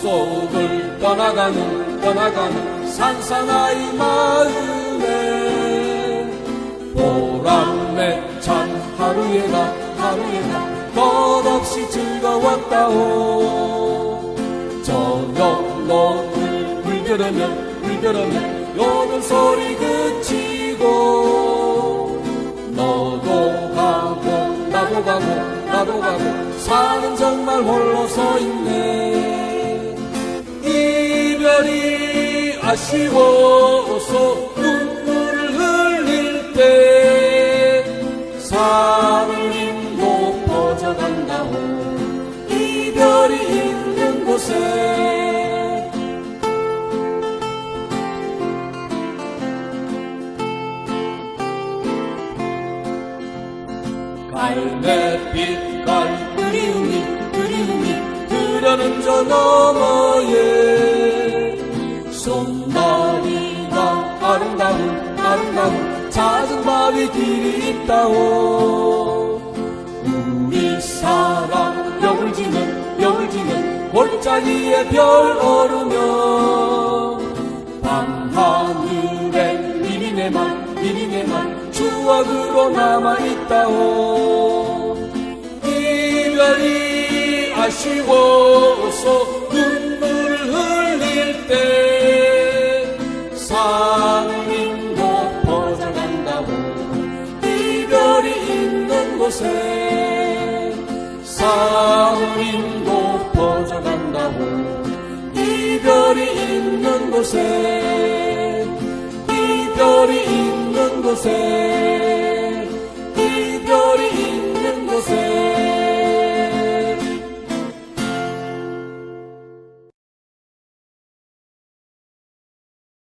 속을 떠나가는 떠나가는 산사나이 마음에 보람에 찬 하루에가 하루에가 끝없이 즐거웠다오. 저녁 너를 물들으면 물들으면 여는 소리 그치고 너도 가고 나도 가고 나도 가고 사는 정말 홀로 서 있네 아쉬워서 눈물을 흘릴 때 사랑님도 퍼져간다오. 이별이 있는 곳에 갈매빛깔 그리움이 그리움이 그려는 저 너머에 손 바위 길이 있다오. 우리 사랑 벽을 지는 벽을 지는 골짜기에 별 오르며 밤하늘에 미리네만 미리네만 추억으로 남아있다오. 이별이 아쉬워서 곳에 사랑님도 퍼져간다고 이별이 있는 곳에 이별이 있는 곳에